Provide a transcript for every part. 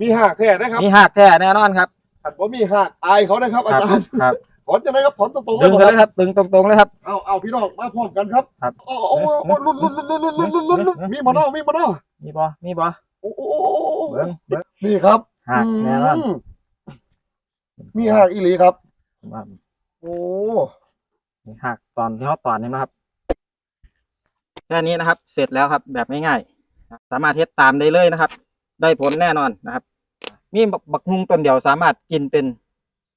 มีหักแท้นะครับมีหักแท้แน่นอนครับขัดว่ามีหักตายเขานะครับอาจารย์ครับผลจะได้ครับถอนตรงๆดึงกันเลยครับตึงตรงๆเลยครับเอาเอาพี่น้องมาพร้อมกันครับครับโอ้โอลุ้นลุนลุนลุนลุนลุนลุนมีมานาะมีมานาะมีปอมีปะโอ้โอ้นี่ครับหักแน่นอนมีหักอีหลีครับโอ้มีหักตอนที่เขาตอนนี้นะครับแค่นี้นะครับ เสร็จแล้วครับ แบบง่ายๆสามารถเทสตามได้เลยนะครับ ได้ผลแน่นอนนะครับ มีบักบักฮุงต้นเดียวสามารถกินเป็น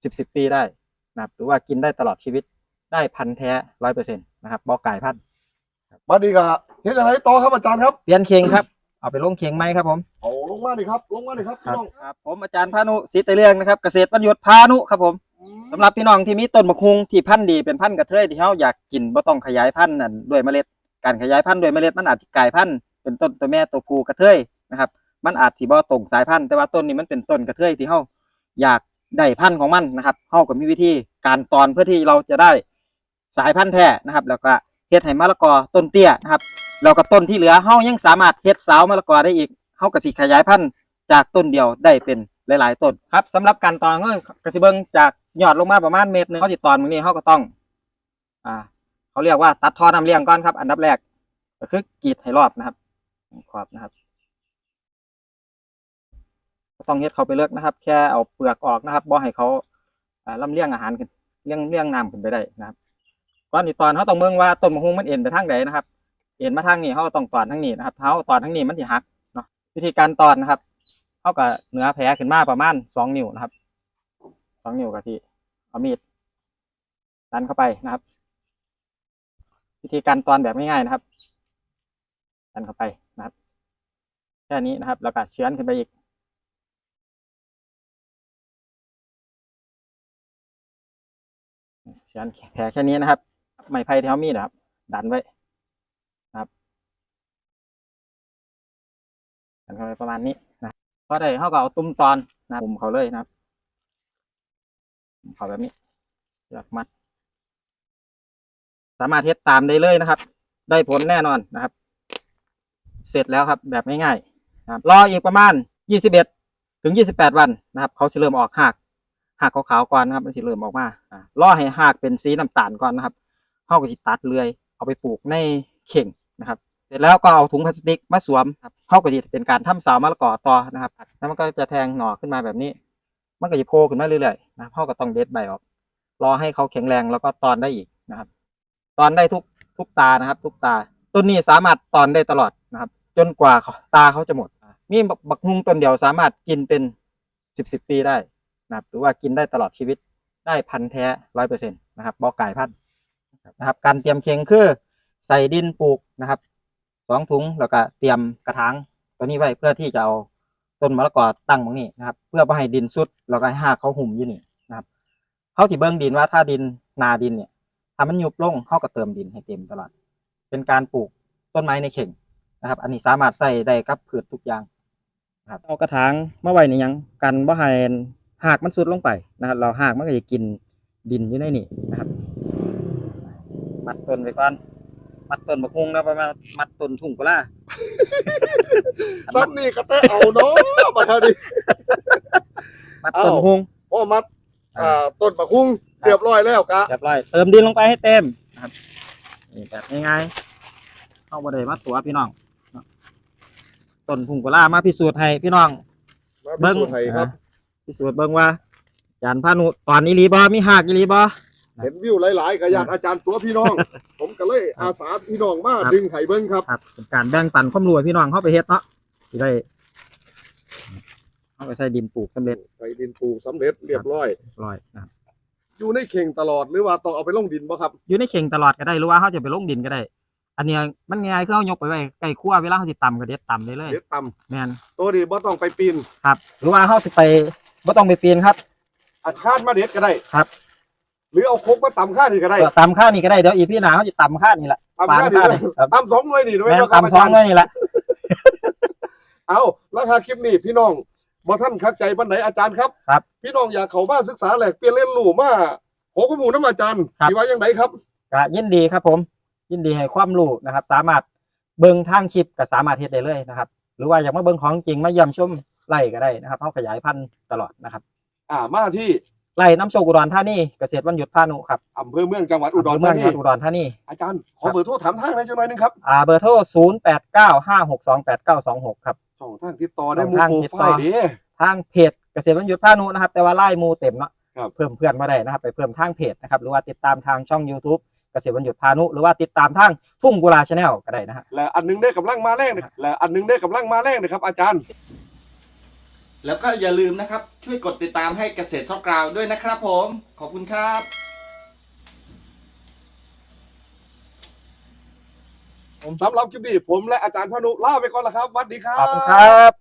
สิบสิบปีได้นะครับ หรือว่ากินได้ตลอดชีวิตได้พันธุ์แท้ร้อยเปอร์เซ็นต์นะครับบอกไก่พันธุ์มาดีกะเฮ็ดอะไรต่อครับอาจารย์ครับ เปลี่ยนเคียงครับ เอาไปลงเคียงไหมครับผมเอาลงมาดิครับลงมาดิครับครัพี่บน้องครับผมอาจารย์พานุศิตเรืองนะครับ เกษตรประยุทธ์พานุครับผมสำหรับพี่น้องที่มีต้นมะฮุงที่พันธุ์ดีเป็นพันธุ์กระเทยที่เขาอยากกินบ่ต้องขยายพันธุ์นั่นด้วยเมล็ด การขยายพันธุ์ด้วยเมล็ดมันอาจจะกลายพันธุ์เป็นต้นตัวแม่ตัวกูกระเทยนะครับ มันอาจสิบ่ตรงสายพันธุ์แต่ว่าต้นนี้มันเป็นต้นกระเทยที่เขาอยากได้พันธุ์ของมันนะครับเฮาก็มีวิธีการตอนเพื่อที่เราจะได้สายพันธุ์แท้นะครับ แล้วก็เฮ็ดให้มะละกอต้นเตี้ยนะครับแล้วก็ต้นที่เหลือเฮายังสามารถเฮ็ดสาวมะละกอได้อีกเฮาก็สิขยายพันธุ์จากต้นเดียวได้เป็นหลาย ๆ ต้นครับสำหรับการตอนก็กระสิเบิงจากยอดลงมาประมาณเมตรหนึ่งเขาสิดตอนมื้อนี้เฮาก็ต้อง อ่าเขาเรียกว่าตัดท่อน้ำเลี้ยงก่อนครับ อันดับแรกก็คือกีดให้รอบนะครับขอบนะครับ ต้องเฮ็ดเขาไปเลิกนะครับ แค่เอาเปลือกออกนะครับบ่ให้เขาอ่าลำเลี้ยงอาหารขึ้นเลี้ยงเลี้ยงน้ำขึ้นไปได้นะครับก่อนที่ตอนเขาต้องเมืองว่าต้นมะฮุงมันเอ็นไปทางใดนนะครับ เอ็นมาทางนี้เขาต้องตอนทางนี้นะครับเขาตอนทางนี้มันสิหักเนาะวิธีการตอนนะครับเขากับเนื้อแผลขึ้นมาประมาณสองนิ้วนะครับสองนิ้วกับที่เอามีดดันเข้าไปนะครับ วิธีการตอนแบบง่ายๆนะครับ ดันเข้าไปนะครับ แค่นี้นะครับ แล้วก็เชื้อนขึ้นไปอีก เชื้อนแผลแค่นี้นะครับไม้ไผ่ที่เขามีนะครับ ดันไว้ครับดันเข้าไปประมาณนี้นะพอได้เขาก็เอาตุ้มตอนนะปุ่มเขาเลยนะครับปุ่มเขาแบบนี้เลือกมัด สามารถเทสตามได้เลยนะครับ ได้ผลแน่นอนนะครับ เสร็จแล้วครับแบบง่ายๆนะครับรออีกประมาณ 21 ถึง 28 วันนะครับ เขาจะเริ่มออกหาก หากขาวๆก่อนนะครับมันจะเริ่มออกมาอ่ารอให้หากเป็นสีน้ำตาลก่อนนะครับเขาก็จะตัดเลื่อยเอาไปปลูกในเข่งนะครับ เสร็จแล้วก็เอาถุงพลาสติกมาสวมครับเขาก็จะเป็นการทำเสามะละกอต่อนะครับแล้วมันก็จะแทงหน่อขึ้นมาแบบนี้ มันก็จะโผล่ขึ้นมาเรื่อยๆนะเขาก็ต้องเด็ดใบออก รอให้เขาแข็งแรงแล้วก็ตอนได้อีกนะครับ ตอนได้ทุกทุกตานะครับ ทุกตาต้นนี้สามารถตอนได้ตลอดนะครับ จนกว่าตาเขาจะหมด มีบักบักฮุงต้นเดียวสามารถกินเป็นสิบสิบปีได้ นะครับหรือว่ากินได้ตลอดชีวิตได้พันธุ์แท้ร้อยเปอร์เซ็นต์นะครับบอกไก่พันธุ์นะครับการเตรียมเคียงคือใส่ดินปลูกนะครับสองถุงแล้วก็เตรียมกระถางตัวนี้ไว้เพื่อที่จะเอาต้นมะละกอตั้งตรงนี้นะครับ เพื่อไม่ให้ดินซุดแล้วก็ให้หากเขาหุ่มอยู่นี่นะครับเขาที่เบิ้งดินว่าถ้าดินนาดินเนี่ยถ้ามันยุบลงเขาก็เติมดินให้เต็มตลอด เป็นการปลูกต้นไม้ในเข่งนะครับ อันนี้สามารถใส่ได้กับพืชทุกอย่างครับเอากระถางมาไว้ในยังกันบ่ให้ หากมันสุดลงไปนะครับ เราหากมันก็จะกินดินอยู่ในนี่นะครับ มัดต้นไว้ก่อน มัดต้นบักฮุงนะประมาณมัดต้นทุ่งกุลาซ้ำนี่ก็แต่เอาเนาะมาเท่านี้มัดต้นบักฮุงโอ้มัดอ่าต้นมะคุ้งเรียบร้อยแล้วกะเรียบร้อยเติมดินลงไปให้เต็มนะครับนี่แบบง่ายๆเข้าบ่ได้มาตัวพี่น้องเนาะต้นพุ่งกุลามาพิสูจน์ให้พี่น้องมาเบิ้ง พิสูจน์ให้ครับอ่าพิสูจน์เบิ้งว่าจานพานุตอนนี้รีบอมีหักอีรีบอ เห็นวิวหลายๆกับญาติอาจารย์ตัวพี่น้อง ผมก็เลยอาสาพี่น้องมาครับ ดึงไห้เบิ้งครับ ครับเป็นการแบ่งปันความรู้ให้พี่น้องเข้าไปเฮ็ดเนาะสิได้เข้าไปใส่ดินปลูกสำเร็จใส่ดินปลูกสำเร็จเรียบร้อย เรียบร้อยนะครับอยู่ในเข่งตลอดหรือว่าต้องเอาไปลงดินบ่ครับ อยู่ในเข่งตลอดก็ได้หรือว่าเขาจะไปลงดินก็ได้ อันเนี้ยมันง่ายคือเขายกไปไว้ใกล้ครัวเวลาเขาสิตำก็เด็ดตำได้เลยเด็ดต่แม่นำตัวนี้บ่ต้องไปปีน ครับ หรือว่าเขาสิไป บ่ต้องไปปีนครับ อาคาดมาเด็ดก็ได้ครับ หรือเอาโคกมาตำข้านี่ก็ได้เออตำข้าวนี่ก็ได้เดี๋ยวอีพี่หนาเขาจะตำข้าวนี่แหละตำข้าฟางนี่ข้าวเลยนี่ครับตำสองหน่วยนี่ด้วยแม่นเนาะครับอาตำสอจางรย์เลยนี่แหละเอาราคาคลิปนี้พี่น้องบ่ท่านคักใจบันไหนอาจารย์ครับครับ พี่น้องอยากเข้ามาศึกษาแหลกเปลี่ยนเรียนรู้มาขอข้อมูลน้ำอาจารย์ครับที่ว่าอย่างไรครับก็ยินดีครับผม ยินดีให้ความรู้นะครับ สามารถเบิ่งทางคลิปก็สามารถเฮ็ดได้เลยนะครับ หรือว่าอยากมาเบิ่งของจริงมาเยี่ยมชม ไร่ก็ได้นะครับเขาขยายพันธุ์ตลอดนะครับ อ่ามาที่ไร่น้ำโชคอุดรธานีเกษตรวันหยุดพานุครับอำเภอเมืองจังหวัดอุดรเมืธาองนีจังหวัดอุดรธานีอาจารย์ขอเบอร์โทรถามทางได้จังหน่อยหนึงครับอ่าเบอร์โทรศูนย์แปดเก้าห้าหกสองแปดเก้าสองหกครับ ช่องทางติดต่อได้ช่องหมูทางโปรติดไฟต่อ ล์เด้ทางเพจเกษตรวันหยุดพานุนะครับแต่ว่าไล่มูเต็มเนาะครับ เพิ่มเพื่อนมาได้นะครับ ไปเพิ่มทางเพจนะครับหรือว่าติดตามทางช่อง YouTube เกษตรวันหยุดพานุหรือว่าติดตามทางทุ่งกุลาชาแนลก็ได้นะฮะ และอันหนึงได้กำลังมาแรงนะครับและอันหนึงได้กำลังมาแรงนะครับอาจารย์ แล้วก็อย่าลืมนะครับ ช่วยกดติดตามให้เกษตรซอกกราวด้วยนะครับผม ขอบคุณครับผมสำหรับคลิปนี้ผมและอาจารย์พานุลาไปก่อนละครับสวัสดีครัขบอบคุณครับ